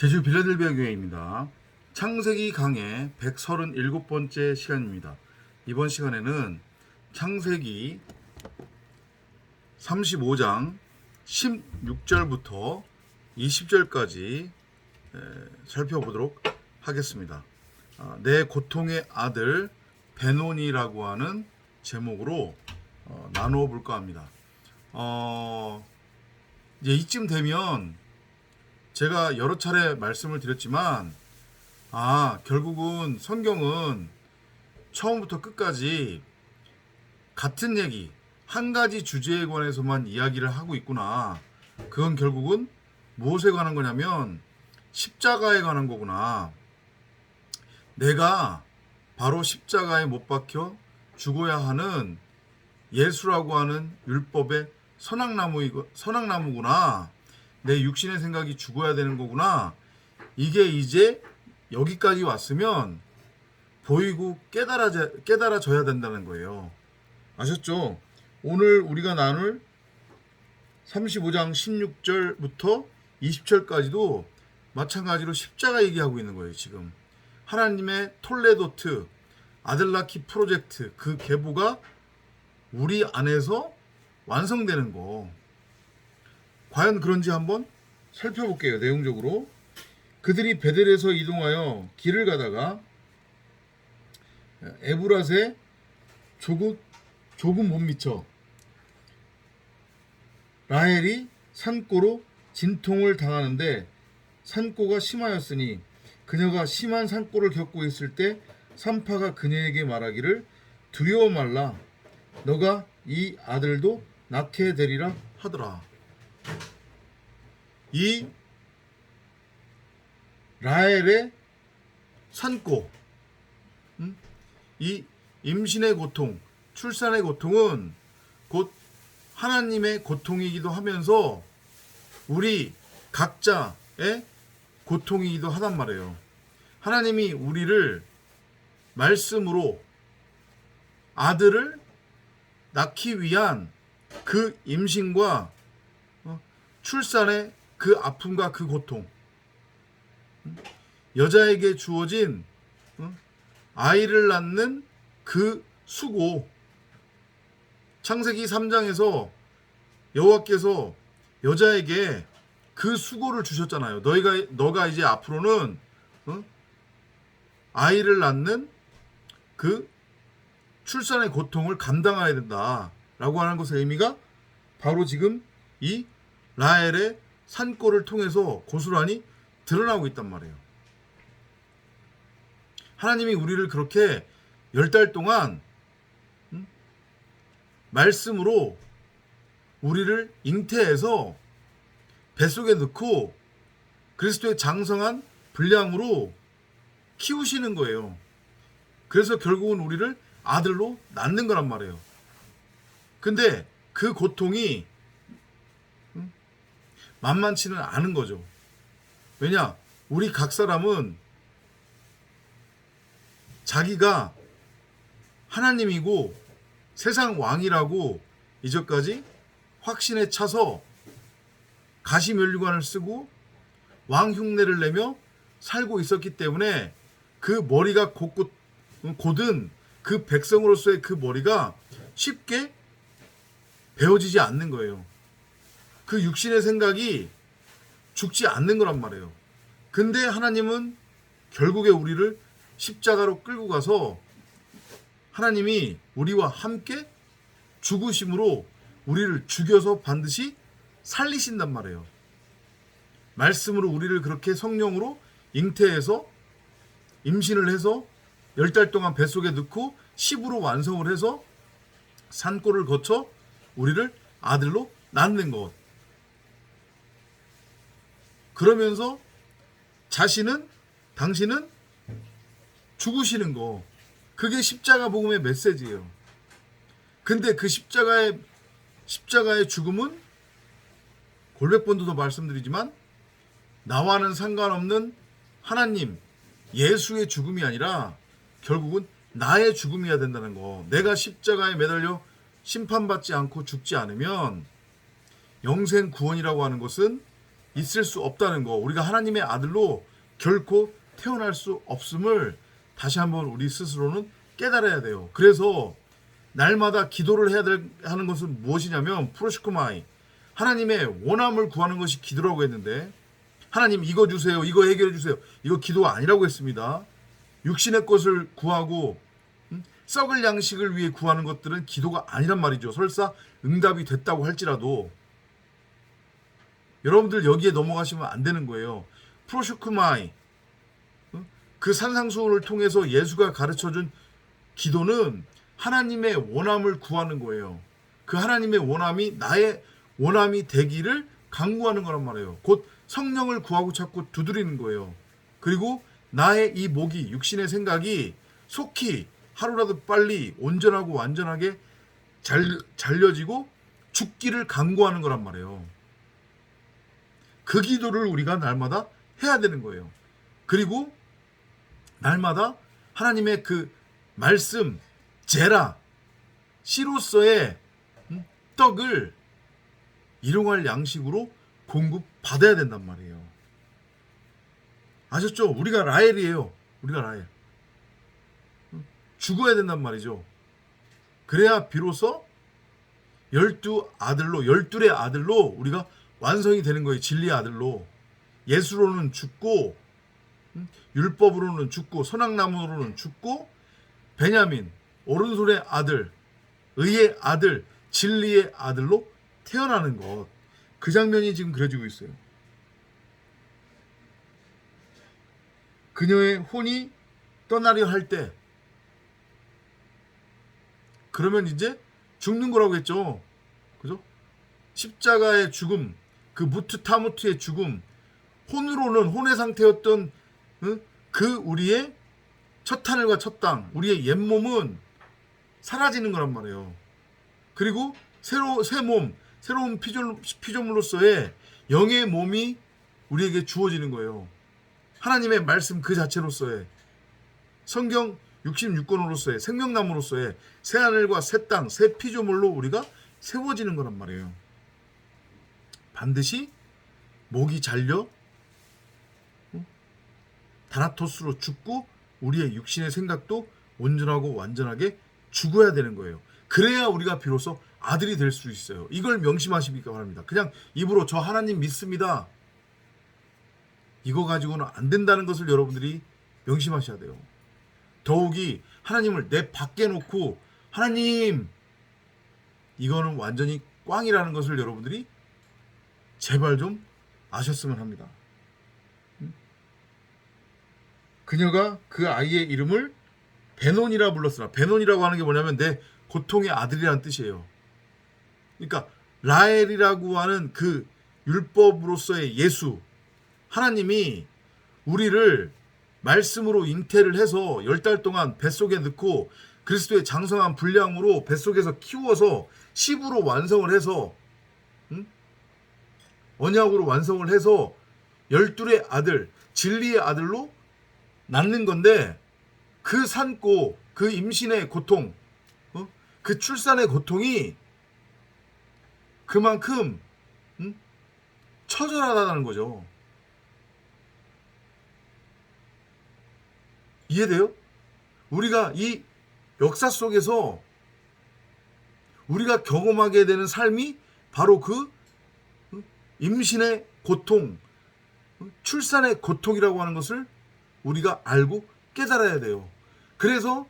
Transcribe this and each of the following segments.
제주 빌라델비아 교회입니다. 창세기 강의 137번째 시간입니다. 이번 시간에는 창세기 35장 16절부터 20절까지 살펴보도록 하겠습니다. 아, 내 고통의 아들 베논이라고 하는 제목으로 어, 나누어 볼까 합니다. 어, 이제 이쯤 되면 제가 여러 차례 말씀을 드렸지만 아 결국은 성경은 처음부터 끝까지 같은 얘기 한 가지 주제에 관해서만 이야기를 하고 있구나. 그건 결국은 무엇에 관한 거냐면 십자가에 관한 거구나. 내가 바로 십자가에 못 박혀 죽어야 하는 예수라고 하는 율법의 선악나무 선악나무구나 내 육신의 생각이 죽어야 되는 거구나. 이게 이제 여기까지 왔으면 보이고 깨달아져, 깨달아져야 된다는 거예요. 아셨죠? 오늘 우리가 나눌 35장 16절부터 20절까지도 마찬가지로 십자가 얘기하고 있는 거예요, 지금. 하나님의 톨레도트, 아들라키 프로젝트, 그 계보가 우리 안에서 완성되는 거. 과연 그런지 한번 살펴볼게요. 내용적으로 그들이 베델에서 이동하여 길을 가다가 에브라세 조금 조금 못 미쳐 라헬이 산고로 진통을 당하는데 산고가 심하였으니 그녀가 심한 산고를 겪고 있을 때 산파가 그녀에게 말하기를 두려워 말라 너가 이 아들도 낳게 되리라 하더라. 이 라헬의 산고, 음? 이 임신의 고통, 출산의 고통은 곧 하나님의 고통이기도 하면서 우리 각자의 고통이기도 하단 말이에요. 하나님이 우리를 말씀으로 아들을 낳기 위한 그 임신과 어, 출산의 그 아픔과 그 고통, 여자에게 주어진 어, 아이를 낳는 그 수고, 창세기 3장에서 여호와께서 여자에게 그 수고를 주셨잖아요. 너희가 너가 이제 앞으로는 어, 아이를 낳는 그 출산의 고통을 감당해야 된다라고 하는 것의 의미가 바로 지금 이 라헬의 산골을 통해서 고스란히 드러나고 있단 말이에요. 하나님이 우리를 그렇게 열 달 동안 음? 말씀으로 우리를 잉태해서 뱃속에 넣고 그리스도의 장성한 분량으로 키우시는 거예요. 그래서 결국은 우리를 아들로 낳는 거란 말이에요. 근데 그 고통이 만만치는 않은 거죠. 왜냐? 우리 각 사람은 자기가 하나님이고 세상 왕이라고 이제까지 확신에 차서 가시면류관을 쓰고 왕 흉내를 내며 살고 있었기 때문에 그 머리가 곧고, 곧은 그 백성으로서의 그 머리가 쉽게 배워지지 않는 거예요. 그 육신의 생각이 죽지 않는 거란 말이에요. 근데 하나님은 결국에 우리를 십자가로 끌고 가서 하나님이 우리와 함께 죽으심으로 우리를 죽여서 반드시 살리신단 말이에요. 말씀으로 우리를 그렇게 성령으로 잉태해서 임신을 해서 열 달 동안 뱃속에 넣고 10으로 완성을 해서 산골을 거쳐 우리를 아들로 낳는 것. 그러면서 자신은 당신은 죽으시는 거. 그게 십자가 복음의 메시지예요. 근데 그 십자가의 십자가의 죽음은 골백번도도 말씀드리지만 나와는 상관없는 하나님 예수의 죽음이 아니라 결국은 나의 죽음이어야 된다는 거. 내가 십자가에 매달려 심판받지 않고 죽지 않으면 영생 구원이라고 하는 것은 있을 수 없다는 거. 우리가 하나님의 아들로 결코 태어날 수 없음을 다시 한번 우리 스스로는 깨달아야 돼요. 그래서 날마다 기도를 해야 될, 하는 것은 무엇이냐면 프로시코마이 하나님의 원함을 구하는 것이 기도라고 했는데 하나님 이거 주세요. 이거 해결해 주세요. 이거 기도가 아니라고 했습니다. 육신의 것을 구하고 음? 썩을 양식을 위해 구하는 것들은 기도가 아니란 말이죠. 설사 응답이 됐다고 할지라도 여러분들 여기에 넘어가시면 안 되는 거예요. 프로슈크마이 어? 그 산상수훈을 통해서 예수가 가르쳐준 기도는 하나님의 원함을 구하는 거예요. 그 하나님의 원함이 나의 원함이 되기를 강구하는 거란 말이에요. 곧 성령을 구하고 찾고 두드리는 거예요. 그리고 나의 이 목이 육신의 생각이 속히 하루라도 빨리 온전하고 완전하게 잘, 잘려지고 죽기를 강구하는 거란 말이에요. 그 기도를 우리가 날마다 해야 되는 거예요. 그리고 날마다 하나님의 그 말씀 제라 씨로서의 음, 떡을 일용할 양식으로 공급 받아야 된단 말이에요. 아셨죠? 우리가 라헬이에요. 우리가 라헬. 음, 죽어야 된단 말이죠. 그래야 비로소 열두 아들로 열둘의 아들로 우리가 완성이 되는 거예요. 진리의 아들로 예수로는 죽고 음, 율법으로는 죽고 선악나무로는 죽고 베냐민 오른손의 아들 의의 아들 진리의 아들로 태어나는 것. 그 장면이 지금 그려지고 있어요. 그녀의 혼이 떠나려 할 때, 그러면 이제 죽는 거라고 했죠. 그죠? 십자가의 죽음, 그 무트 타무트의 죽음, 혼으로는 혼의 상태였던 응? 그 우리의 첫 하늘과 첫 땅, 우리의 옛 몸은 사라지는 거란 말이에요. 그리고 새로 새 몸, 새로운 피조, 피조물로서의 영의 몸이 우리에게 주어지는 거예요. 하나님의 말씀 그 자체로서의 성경 66권으로서의 생명나무로서의 새 하늘과 새 땅, 새 피조물로 우리가 세워지는 거란 말이에요. 반드시 목이 잘려 어? 다나토스로 죽고 우리의 육신의 생각도 온전하고 완전하게 죽어야 되는 거예요. 그래야 우리가 비로소 아들이 될 수 있어요. 이걸 명심하시기 바랍니다. 그냥 입으로 저 하나님 믿습니다. 이거 가지고는 안 된다는 것을 여러분들이 명심하셔야 돼요. 더욱이 하나님을 내 밖에 놓고 하나님 이거는 완전히 꽝이라는 것을 여러분들이 제발 좀 아셨으면 합니다. 그녀가 그 아이의 이름을 베논이라 불렀으나 베논이라고 하는 게 뭐냐면 내 고통의 아들이라는 뜻이에요. 그러니까 라엘이라고 하는 그 율법으로서의 예수 하나님이 우리를 말씀으로 잉태를 해서 열 달 동안 뱃속에 넣고 그리스도의 장성한 분량으로 뱃속에서 키워서 10으로 완성을 해서 응? 언약으로 완성을 해서 열둘의 아들 진리의 아들로 낳는 건데 그 산고 그 임신의 고통 어? 그 출산의 고통이 그만큼 응? 처절하다는 거죠. 이해돼요? 우리가 이 역사 속에서 우리가 경험하게 되는 삶이 바로 그 임신의 고통, 출산의 고통이라고 하는 것을 우리가 알고 깨달아야 돼요. 그래서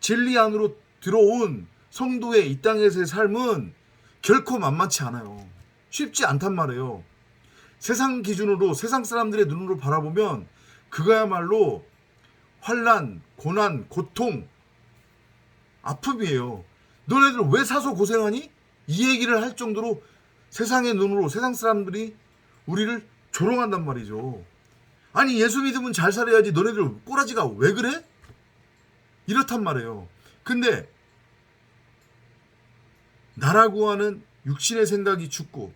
진리 안으로 들어온 성도의 이 땅에서의 삶은 결코 만만치 않아요. 쉽지 않단 말이에요. 세상 기준으로 세상 사람들의 눈으로 바라보면 그거야말로 환란, 고난, 고통, 아픔이에요. 너네들 왜 사서 고생하니? 이 얘기를 할 정도로 세상의 눈으로 세상 사람들이 우리를 조롱한단 말이죠. 아니 예수 믿으면 잘 살아야지 너네들 꼬라지가 왜 그래? 이렇단 말이에요. 근데 나라고 하는 육신의 생각이 죽고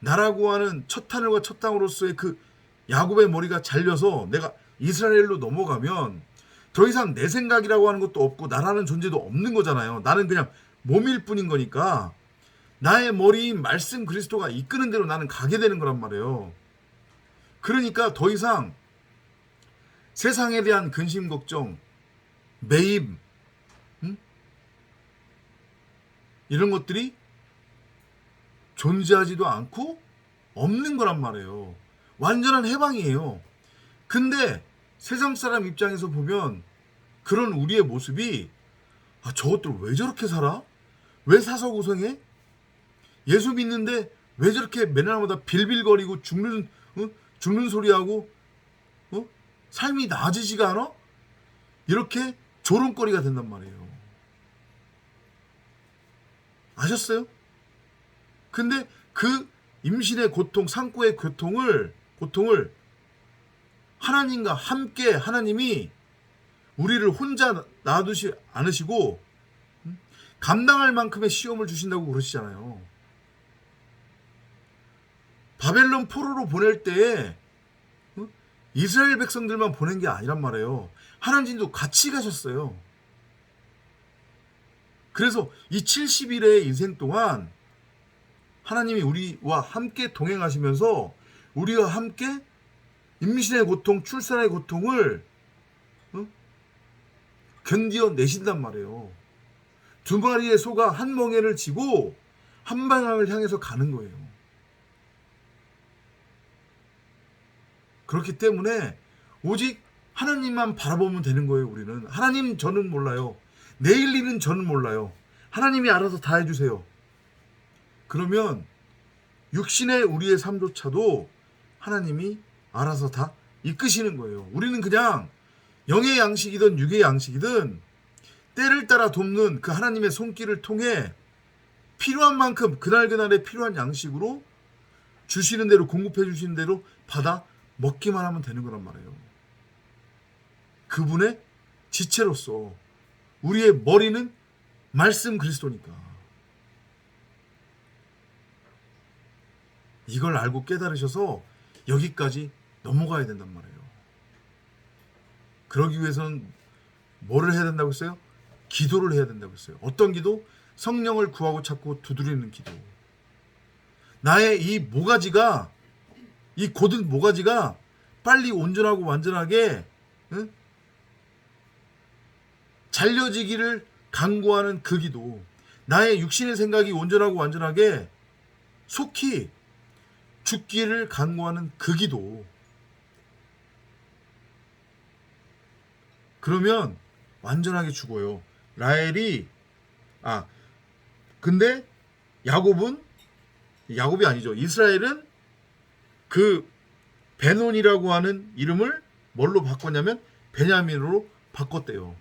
나라고 하는 첫 하늘과 첫 땅으로서의 그 야곱의 머리가 잘려서 내가 이스라엘로 넘어가면 더 이상 내 생각이라고 하는 것도 없고 나라는 존재도 없는 거잖아요. 나는 그냥 몸일 뿐인 거니까 나의 머리인 말씀 그리스도가 이끄는 대로 나는 가게 되는 거란 말이에요. 그러니까 더 이상 세상에 대한 근심 걱정, 매입, 응? 이런 것들이 존재하지도 않고 없는 거란 말이에요. 완전한 해방이에요. 근데 세상 사람 입장에서 보면 그런 우리의 모습이 아, 저것들 왜 저렇게 살아? 왜 사서 고생해? 예수 믿는데 왜 저렇게 맨날마다 빌빌거리고 죽는 어? 죽는 소리하고 어? 삶이 나아지지가 않아? 이렇게 조롱거리가 된단 말이에요. 아셨어요? 근데 그 임신의 고통, 상고의 고통을 고통을 하나님과 함께 하나님이 우리를 혼자 놔두시 않으시고 음? 감당할 만큼의 시험을 주신다고 그러시잖아요. 바벨론 포로로 보낼 때에 어? 이스라엘 백성들만 보낸 게 아니란 말이에요. 하나님도 같이 가셨어요. 그래서 이 70일의 인생 동안 하나님이 우리와 함께 동행하시면서 우리와 함께 임신의 고통, 출산의 고통을 어? 견디어 내신단 말이에요. 두 마리의 소가 한 멍에를 지고 한 방향을 향해서 가는 거예요. 그렇기 때문에 오직 하나님만 바라보면 되는 거예요, 우리는. 하나님 저는 몰라요. 내일 일은 저는 몰라요. 하나님이 알아서 다 해주세요. 그러면 육신의 우리의 삶조차도 하나님이 알아서 다 이끄시는 거예요. 우리는 그냥 영의 양식이든 육의 양식이든 때를 따라 돕는 그 하나님의 손길을 통해 필요한 만큼 그날그날의 필요한 양식으로 주시는 대로 공급해 주시는 대로 받아 먹기만 하면 되는 거란 말이에요. 그분의 지체로서 우리의 머리는 말씀 그리스도니까. 이걸 알고 깨달으셔서 여기까지 넘어가야 된단 말이에요. 그러기 위해서는 뭐를 해야 된다고 했어요? 기도를 해야 된다고 했어요. 어떤 기도? 성령을 구하고 찾고 두드리는 기도. 나의 이 모가지가 이 고든 모가지가 빨리 온전하고 완전하게 응? 잘려지기를 간구하는 그 기도. 나의 육신의 생각이 온전하고 완전하게 속히 죽기를 간구하는 그 기도. 그러면 완전하게 죽어요. 라헬이 아 근데 야곱은 야곱이 아니죠. 이스라엘은 그 베논이라고 하는 이름을 뭘로 바꿨냐면 베냐민으로 바꿨대요.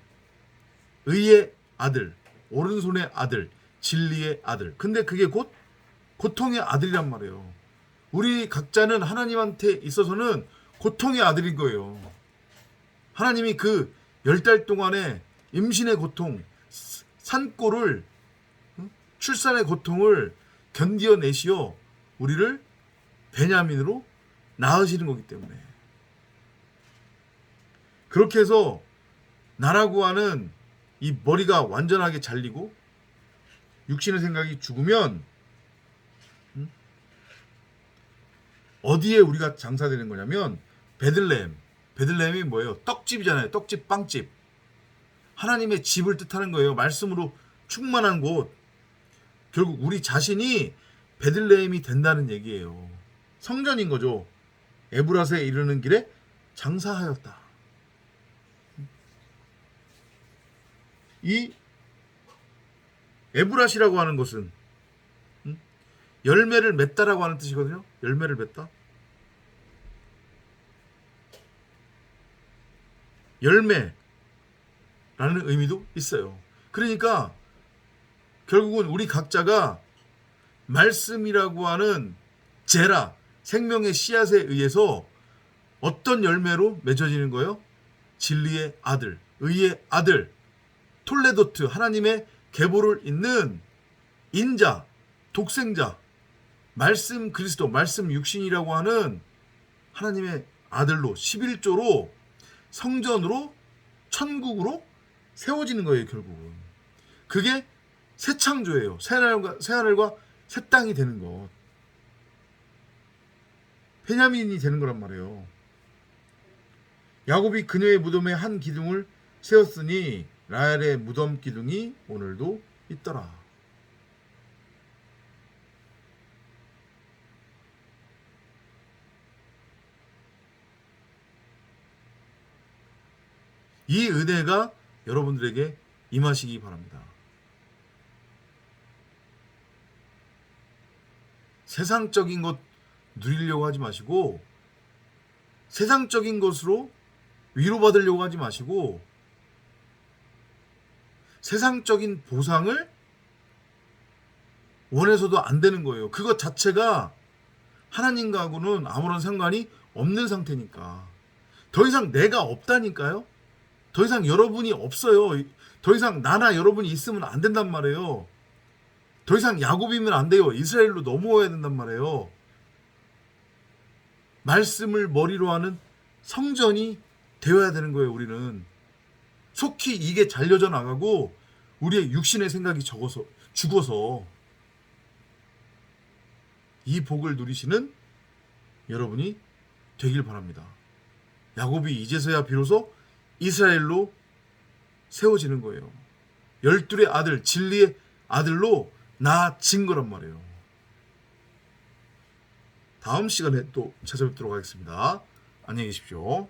의의 아들, 오른손의 아들, 진리의 아들. 근데 그게 곧 고통의 아들이란 말이에요. 우리 각자는 하나님한테 있어서는 고통의 아들인 거예요. 하나님이 그 열 달 동안의 임신의 고통, 산골을 출산의 고통을 견디어내시어 우리를 베냐민으로 낳으시는 거기 때문에 그렇게 해서 나라고 하는 이 머리가 완전하게 잘리고 육신의 생각이 죽으면 어디에 우리가 장사되는 거냐면 베들레헴. 베들레헴이 뭐예요? 떡집이잖아요. 떡집, 빵집. 하나님의 집을 뜻하는 거예요. 말씀으로 충만한 곳. 결국 우리 자신이 베들레헴이 된다는 얘기예요. 성전인 거죠. 에브라스에 이르는 길에 장사하였다. 이 에브라시라고 하는 것은 열매를 맺다라고 하는 뜻이거든요. 열매를 맺다. 열매라는 의미도 있어요. 그러니까 결국은 우리 각자가 말씀이라고 하는 제라 생명의 씨앗에 의해서 어떤 열매로 맺어지는 거예요? 진리의 아들, 의의 아들, 톨레도트 하나님의 계보를 잇는 인자, 독생자, 말씀 그리스도, 말씀 육신이라고 하는 하나님의 아들로 11조로 성전으로 천국으로 세워지는 거예요, 결국은. 그게 새 창조예요. 새 하늘과 새 하늘과 새 땅이 되는 것. 베냐민이 되는 거란 말이에요. 야곱이 그녀의 무덤에 한 기둥을 세웠으니 라헬의 무덤 기둥이 오늘도 있더라. 이 은혜가 여러분들에게 임하시기 바랍니다. 세상적인 것 누리려고 하지 마시고 세상적인 것으로 위로받으려고 하지 마시고 세상적인 보상을 원해서도 안 되는 거예요. 그것 자체가 하나님과는 아무런 상관이 없는 상태니까. 더 이상 내가 없다니까요. 더 이상 여러분이 없어요. 더 이상 나나 여러분이 있으면 안 된단 말이에요. 더 이상 야곱이면 안 돼요. 이스라엘로 넘어와야 된단 말이에요. 말씀을 머리로 하는 성전이 되어야 되는 거예요, 우리는. 속히 이게 잘려져 나가고 우리의 육신의 생각이 적어서 죽어서 이 복을 누리시는 여러분이 되길 바랍니다. 야곱이 이제서야 비로소 이스라엘로 세워지는 거예요. 열둘의 아들, 진리의 아들로 나아진 거란 말이에요. 다음 시간에 또 찾아뵙도록 하겠습니다. 안녕히 계십시오.